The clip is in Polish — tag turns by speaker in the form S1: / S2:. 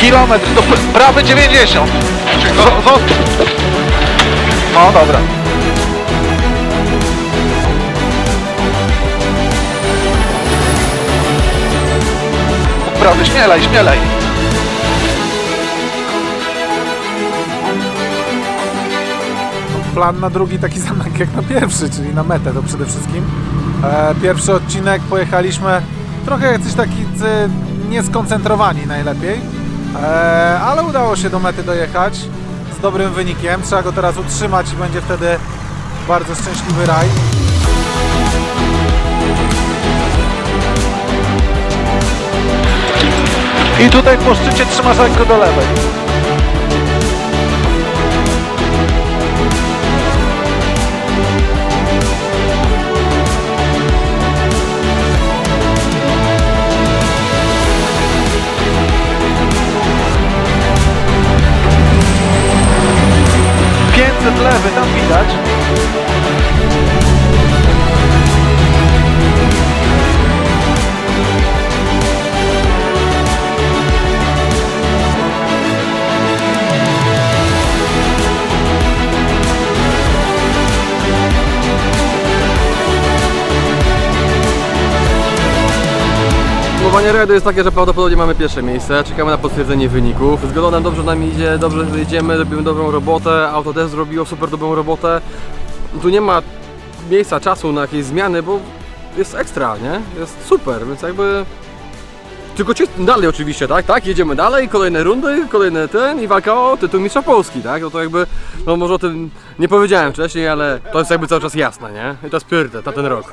S1: Kilometr pr- prawy 90.
S2: Czego?
S1: Zo- zo- No dobra. Prawy, śmielej, śmielej.
S3: plan na drugi taki sam jak na pierwszy, czyli na metę to przede wszystkim. E, pierwszy odcinek pojechaliśmy trochę jacyś taki nieskoncentrowani najlepiej, e, ale udało się do mety dojechać z dobrym wynikiem. Trzeba go teraz utrzymać i będzie wtedy bardzo szczęśliwy raj.
S1: I tutaj po szczycie trzymasz lekko do lewej. Lewy, tam widać.
S4: Podsumowanie rajdu jest takie, że prawdopodobnie mamy pierwsze miejsce, czekamy na potwierdzenie wyników. Z Golonem dobrze nam idzie, dobrze jedziemy, robimy dobrą robotę, Autodesk zrobiło super dobrą robotę. Tu nie ma miejsca, czasu na jakieś zmiany, bo jest ekstra, nie? Jest super, więc jakby... Tylko dalej oczywiście, tak? Tak, jedziemy dalej, kolejne rundy, kolejny ten i walka o tytuł mistrza Polski, tak? No to jakby, no może o tym nie powiedziałem wcześniej, ale to jest jakby cały czas jasne, nie? I to jest priorytet na ten rok.